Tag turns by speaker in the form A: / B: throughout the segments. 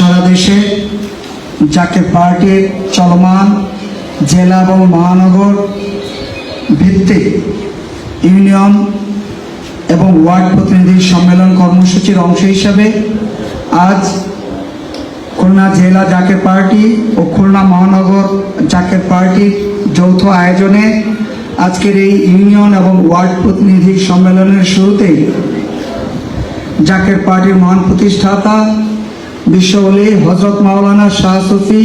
A: সারা দেশে যাকে পার্টির চলমান জেলা এবং মহানগর ভিত্তিক ইউনিয়ন এবং ওয়ার্ড প্রতিনিধি সম্মেলন কর্মসূচির অংশ হিসাবে আজ খুলনা জেলা জাকের পার্টি ও খুলনা মহানগর জাকের পার্টির যৌথ আয়োজনে আজকের এই ইউনিয়ন এবং ওয়ার্ড প্রতিনিধি সম্মেলনের শুরুতেই জাকের পার্টির মহান প্রতিষ্ঠাতা বিশ্ববলী হজরত মাওলানা শাহ সুফি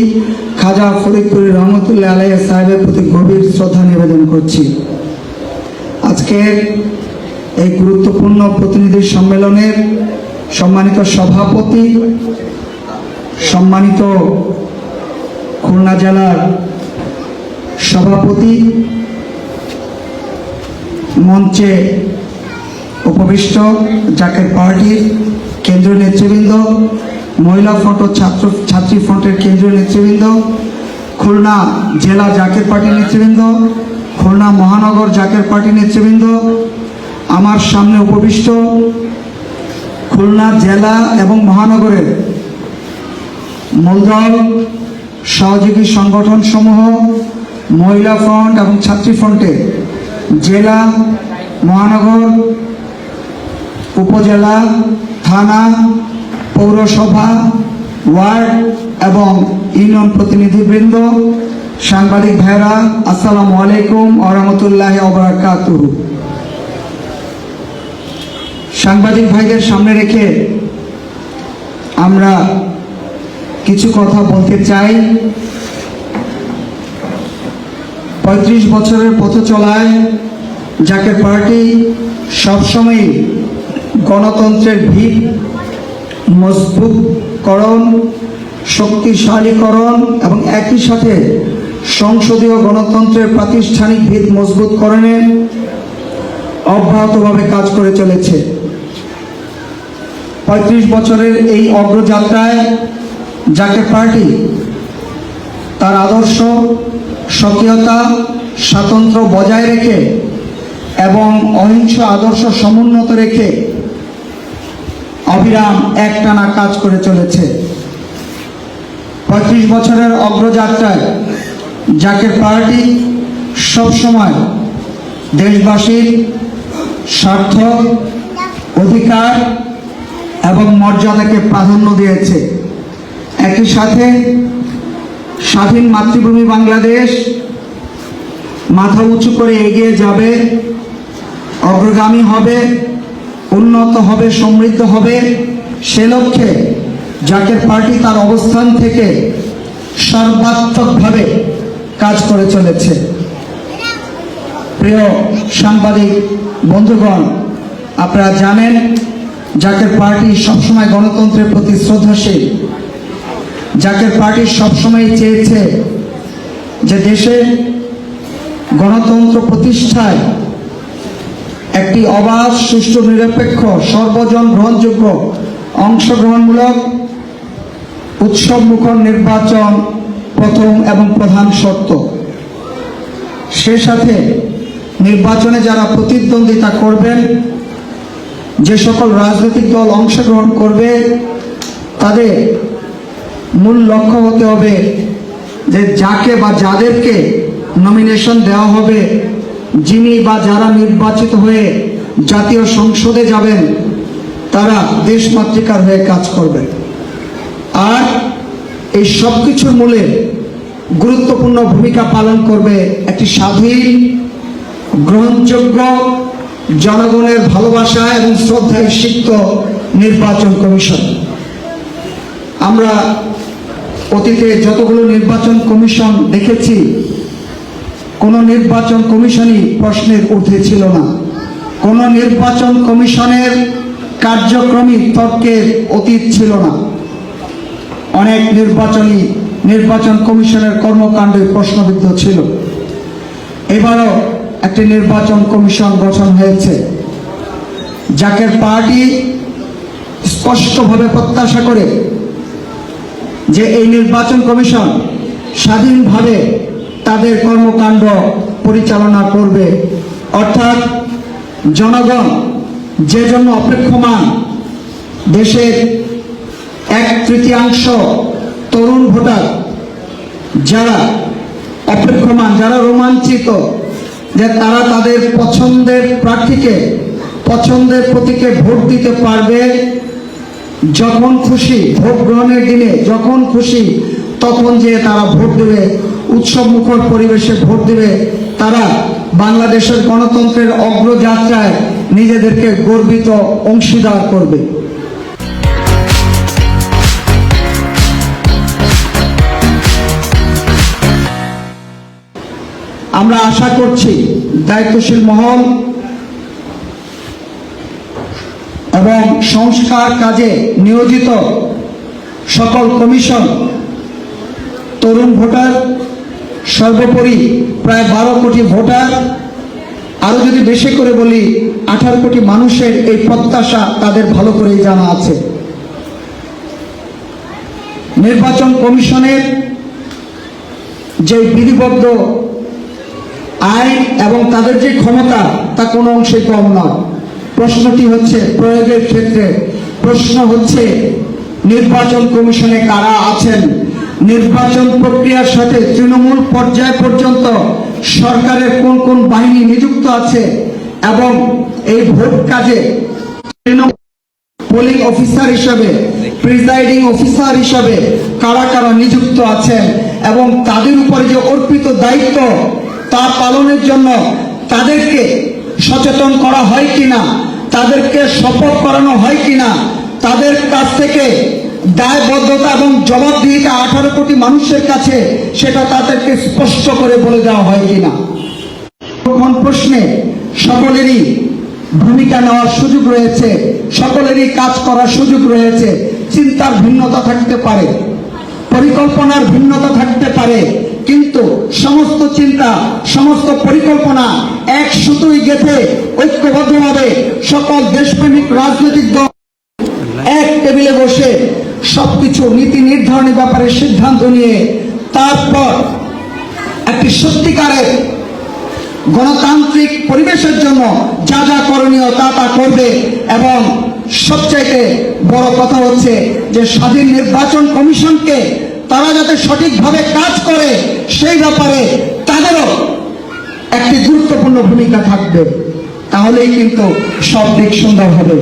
A: খাজা ফরিদপুরি রহমতুল্লাহ আলাই সাহেবের প্রতি গভীর শ্রদ্ধা নিবেদন করছি। আজকের এই গুরুত্বপূর্ণ প্রতিনিধি সম্মেলনের সম্মানিত সভাপতি, সম্মানিত খুলনা জেলার সভাপতি, মঞ্চে উপবিষ্ট জাকের পার্টির কেন্দ্রীয় নেতৃবৃন্দ মহিলা ফ্রন্ট ও ছাত্র, ছাত্রী ফ্রন্টের কেন্দ্রীয় নেতৃবৃন্দ, খুলনা জেলা জাকের পার্টির নেতৃবৃন্দ, খুলনা মহানগর জাকের পার্টি নেতৃবৃন্দ, আমার সামনে উপবিষ্ট খুলনা জেলা এবং মহানগরের মূলদল, সহযোগী সংগঠন সমূহ মহিলা ফ্রন্ট এবং ছাত্রী ফ্রন্টে জেলা, মহানগর, উপজেলা, থানা পৌরসভা, ওয়ার্ড এবং ইউনিয়ন প্রতিনিধিবৃন্দ, সাংবাদিক ভাইরা আসসালামু আলাইকুম আরহামতুল্লাহ অবরাকাতুহ সাংবাদিক ভাইদের সামনে রেখে আমরা কিছু কথা বলতে চাই। পঁয়ত্রিশ বছরের পথ চলায় যাকে পার্টি সবসময় গণতন্ত্রের ভিত মজবুতকরণ শক্তিশালীকরণ এবং একই সাথে সংসদীয় গণতন্ত্রের প্রাতিষ্ঠানিক ভিত মজবুতকরণের অব্যাহতভাবে কাজ করে চলেছে। পঁয়ত্রিশ বছরের এই অগ্রযাত্রায় যাকে পার্টি তার আদর্শ, স্বকীয়তা, স্বাতন্ত্র্য বজায় রেখে এবং অহিংস আদর্শ সমুন্নত রেখে অবিরাম একটানা কাজ করে চলেছে। পঁয়ত্রিশ বছরের অগ্রযাত্রায় জাকের পার্টি সবসময় দেশবাসীর স্বার্থ, অধিকার এবং মর্যাদাকে প্রাধান্য দিয়েছে। একই সাথে স্বাধীন মাতৃভূমি বাংলাদেশ মাথা উঁচু করে এগিয়ে যাবে, অগ্রগামী হবে। উন্নত হবে, সমৃদ্ধ হবে সে লক্ষ্যে জাকের পার্টি তার অবস্থান থেকে সর্বাত্মকভাবে কাজ করে চলেছে। প্রিয় সাংবাদিক, বন্ধুগণ, আপনারা জানেন জাকের পার্টি সবসময় গণতন্ত্রের প্রতি শ্রদ্ধাশীল জাকের পার্টি সবসময় চেয়েছে যে দেশে গণতন্ত্র প্রতিষ্ঠায় একটি অবাধ, সুষ্ঠু, নিরপেক্ষ, সর্বজন গ্রহণযোগ্য, অংশগ্রহণমূলক উৎসব মুখর নির্বাচন প্রথম এবং প্রধান শর্ত। সে সাথে নির্বাচনে যারা প্রতিদ্বন্দ্বিতা করবেন, যে সকল রাজনৈতিক দল অংশগ্রহণ করবে, তাদের মূল লক্ষ্য হতে হবে যে যাকে বা যাদেরকে নমিনেশন দেওয়া হবে যিনি বা যারা নির্বাচিত হয়ে জাতীয় সংসদে যাবেন, তারা দেশমাতৃকার হয়ে কাজ করবে। আর এই সব কিছুর মূলে গুরুত্বপূর্ণ ভূমিকা পালন করবে একটি স্বাধীন, গ্রহণযোগ্য, জনগণের ভালোবাসা এবং শ্রদ্ধায় সিক্ত নির্বাচন কমিশন। আমরা অতীতে যতগুলো নির্বাচন কমিশন দেখেছি কোনো নির্বাচন কমিশনই প্রশ্নের ঊর্ধ্বে ছিল না। কোনো নির্বাচন কমিশনের কার্যক্রমী তর্কের অতীত ছিল না। অনেক নির্বাচনী নির্বাচন কমিশনের কর্মকাণ্ডে প্রশ্নবিদ্ধ ছিল। এবারও একটি নির্বাচন কমিশন গঠন হয়েছে জাকের পার্টি স্পষ্টভাবে প্রত্যাশা করে যে এই নির্বাচন কমিশন স্বাধীনভাবে তাদের কর্মকাণ্ড পরিচালনা করবে। অর্থাৎ জনগণ যে জন্য অপেক্ষমান, দেশের এক তৃতীয়াংশ তরুণ ভোটার যারা অপেক্ষমান, যারা রোমাঞ্চিত যে তারা তাদের পছন্দের প্রার্থীকে, পছন্দের প্রতীকে ভোট দিতে পারবে, যখন খুশি, ভোট গ্রহণের দিনে যখন খুশি, তখন যে তারা ভোট দেবে উৎসব মুখর পরিবেশে ভোট দেবে তারা বাংলাদেশের গণতন্ত্রের অগ্রযাত্রায় নিজেদেরকে গর্বিত অংশীদার করবে। আমরা আশা করছি দায়িত্বশীল মহল এবং সংস্কার কাজে নিয়োজিত সকল কমিশন, তরুণ ভোটার সর্বোপরি প্রায় বারো কোটি ভোটার। আরও যদি বেশি করে বলি, আঠারো কোটি মানুষের এই প্রত্যাশা তাদের ভালো করেই জানা আছে। নির্বাচন কমিশনের যে বিধিবদ্ধ আইন এবং তাদের যে ক্ষমতা, তা কোনো অংশে কম নয়। প্রশ্নটি হচ্ছে প্রয়োগের ক্ষেত্রে। প্রশ্ন হচ্ছে, নির্বাচন কমিশনে কারা আছেন? নির্বাচন প্রক্রিয়ার সাথে তৃণমূল পর্যায় পর্যন্ত সরকারের কোন কোন বাহিনী নিযুক্ত আছে এবং এই ভোট কাজে পোলিং অফিসার হিসাবে প্রিজাইডিং অফিসার হিসাবে কারা কারা নিযুক্ত আছেন এবং তাদের উপরে যে অর্পিত দায়িত্ব তা পালনের জন্য তাদেরকে সচেতন করা হয় কিনা, তাদেরকে শপথ করানো হয় কিনা, তাদের কাছ থেকে দায়বদ্ধতা এবং জবাবদিহিতা আঠারো কোটি মানুষের কাছে, সেটা তাদেরকে স্পষ্ট করে বলে দেওয়া হয় কিনা? কোন প্রশ্নে সকলেরই ভূমিকা নেওয়ার সুযোগ রয়েছে, সকলেরই কাজ করার সুযোগ রয়েছে, চিন্তার ভিন্নতা থাকতে পারে, পরিকল্পনার ভিন্নতা থাকতে পারে, কিন্তু সমস্ত চিন্তা, সমস্ত পরিকল্পনা এক সুতোই গেথে ঐক্যবদ্ধভাবে সকল দেশপ্রেমিক রাজনৈতিক দল এক টেবিলে বসে সবকিছু নীতি নির্ধারণের ব্যাপারে সিদ্ধান্ত নিয়ে তারপর একটি সত্যিকারের গণতান্ত্রিক পরিবেশের জন্য যা যা করণীয় তা তা করবে এবং সবচাইতে বড় কথা হচ্ছে যে স্বাধীন নির্বাচন কমিশনকে তারা যাতে সঠিকভাবে কাজ করে, সেই ব্যাপারে তাদেরও একটি গুরুত্বপূর্ণ ভূমিকা থাকবে। তাহলেই কিন্তু সব দিক সুন্দর হবে।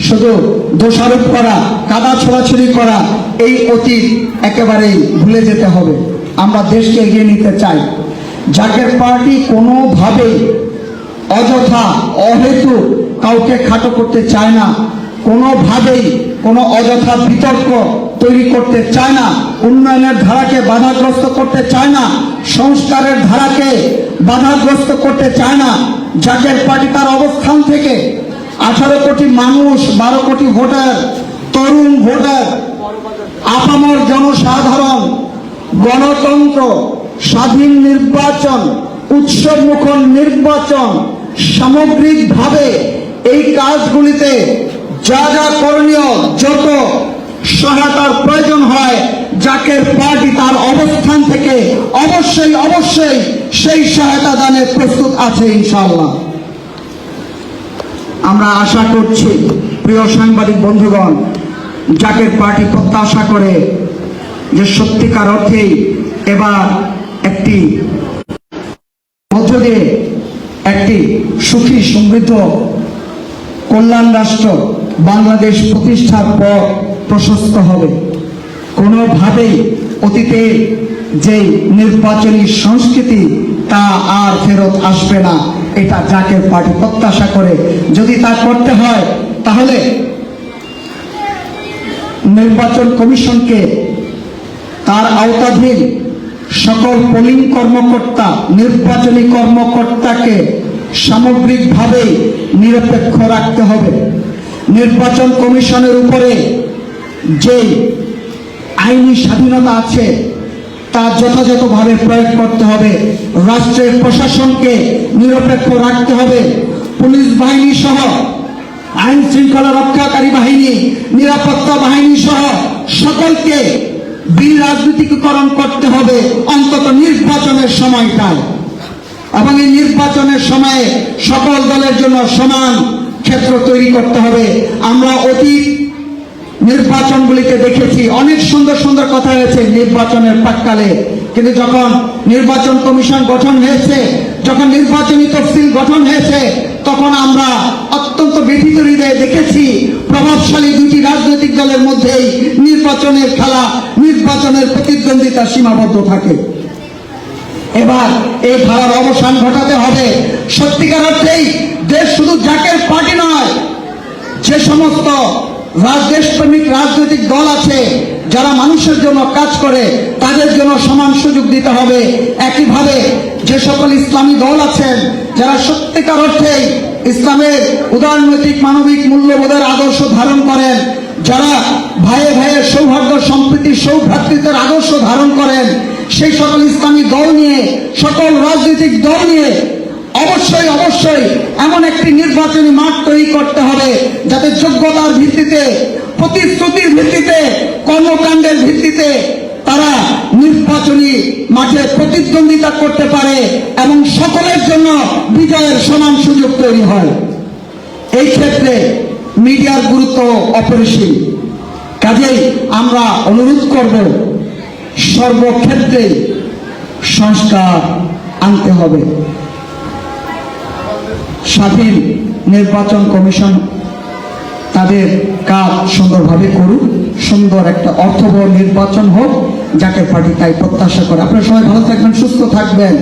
A: শুধু দোষারোপ করা, কাদা ছোড়াছুড়ি করা, এই অতীত একেবারেই ভুলে যেতে হবে। আমরা দেশকে এগিয়ে নিতে চাই। জাকের পার্টি কোনোভাবেই অযথা, অহেতু কাউকে খাটো করতে চায় না, কোনোভাবেই কোনো অযথা বিতর্ক তৈরি করতে চায় না, উন্নয়নের ধারাকে বাধাগ্রস্ত করতে চায় না, সংস্কারের ধারাকে বাধাগ্রস্ত করতে চায় না জাকের পার্টি তার অবস্থান থেকে আঠারো কোটি মানুষ, বারো কোটি ভোটার, তরুণ ভোটার, আপামর জনসাধারণ, গণতন্ত্র, স্বাধীন নির্বাচন, উৎসব মুখর নির্বাচন, সামগ্রিকভাবে এই কাজগুলিতে যা যা করণীয়, যত সহায়তার প্রয়োজন হয়, জাকের পার্টি তার অবস্থান থেকে অবশ্যই অবশ্যই সেই সহায়তা দানে প্রস্তুত আছে ইনশাআল্লাহ। আমরা আশা করছি, প্রিয় সাংবাদিক বন্ধুগণ, জাকের পার্টি প্রত্যাশা করে যে সত্যিকার অর্থেই এবার একটি মধ্য দিয়ে একটি সুখী, সমৃদ্ধ কল্যাণ রাষ্ট্র বাংলাদেশ প্রতিষ্ঠার পর প্রশস্ত হবে। কোনোভাবেই অতীতে যে নির্বাচনী সংস্কৃতি তা আর ফেরত আসবে না। এটা জাকের পার্টি প্রত্যাশা করে যদি তা করতে হয়, তাহলে নির্বাচন কমিশনকে তার আওতাধীন সকল পোলিং কর্মকর্তা, নির্বাচনী কর্মকর্তাকে সামগ্রিকভাবে নিরপেক্ষ রাখতে হবে। নির্বাচন কমিশনের উপরে যে আইনি স্বাধীনতা আছে তা যথাযথভাবে প্রয়োগ করতে হবে। রাষ্ট্রের প্রশাসনকে নিরপেক্ষ রাখতে হবে। পুলিশ বাহিনী সহ, আইন শৃঙ্খলা রক্ষাকারী বাহিনী, নিরাপত্তা বাহিনী সহ সকলকে বিল রাজনীতিকরণ করতে হবে অন্তত নির্বাচনের সময়টায়। এবং এই নির্বাচনের সময়ে সকল দলের জন্য সমান ক্ষেত্র তৈরি করতে হবে। আমরা অতীত নির্বাচনগুলিতে দেখেছি, অনেক সুন্দর সুন্দর কথা হয়েছে নির্বাচনের প্রাককালে। কিন্তু যখন নির্বাচন কমিশন গঠন হয়েছে, যখন নির্বাচনী তফসিল গঠন হয়েছে, তখন আমরা অত্যন্ত ব্যথিত হৃদয়ে দেখেছি, প্রভাবশালী দুটি রাজনৈতিক দলের মধ্যেই নির্বাচনের খেলা, নির্বাচনের প্রতিদ্বন্দ্বিতা সীমাবদ্ধ থাকে। এবার এই ধারার অবসান ঘটাতে হবে। সত্যিকার অর্থেই দেশ শুধু জাকের পার্টি নয়, যে সমস্ত দেশপ্রেমিক রাজনৈতিক দল আছে, যারা মানুষের জন্য কাজ করে, তাদের জন্য সমান সুযোগ দিতে হবে। একইভাবে যে সকল ইসলামী দল আছেন, যারা সত্যিকার অর্থেই ইসলামের উদারনৈতিক মানবিক মূল্যবোধের আদর্শ ধারণ করেন, যারা ভাইয়ে ভাইয়ের সৌভাগ্য সম্প্রীতি, সৌভ্রাতৃত্বের আদর্শ ধারণ করেন, সেই সকল ইসলামী দল নিয়ে, সকল রাজনৈতিক দল নিয়ে অবশ্যই অবশ্যই এমন একটি নির্বাচনী মাঠ তৈরি করতে হবে যাতে যোগ্যতার ভিত্তিতে, প্রতিশ্রুতির ভিত্তিতে, কর্মকাণ্ডের ভিত্তিতে তারা নির্বাচনী মাঠে প্রতিদ্বন্দ্বিতা করতে পারে এবং সকলের জন্য বিজয়ের সমান সুযোগ তৈরি হয়। এই ক্ষেত্রে মিডিয়ার গুরুত্ব অপরিসীম। কাজেই আমরা অনুরোধ করব সর্বক্ষেত্রে সংস্কার আনতে হবে। স্বাধীন নির্বাচন কমিশন তাদের কাজ সুন্দরভাবে করুক, সুন্দর একটা অর্থবহ নির্বাচন হোক, যাকে পার্টি তাই প্রত্যাশা করে। আপনারা সবাই ভালো থাকবেন, সুস্থ থাকবেন।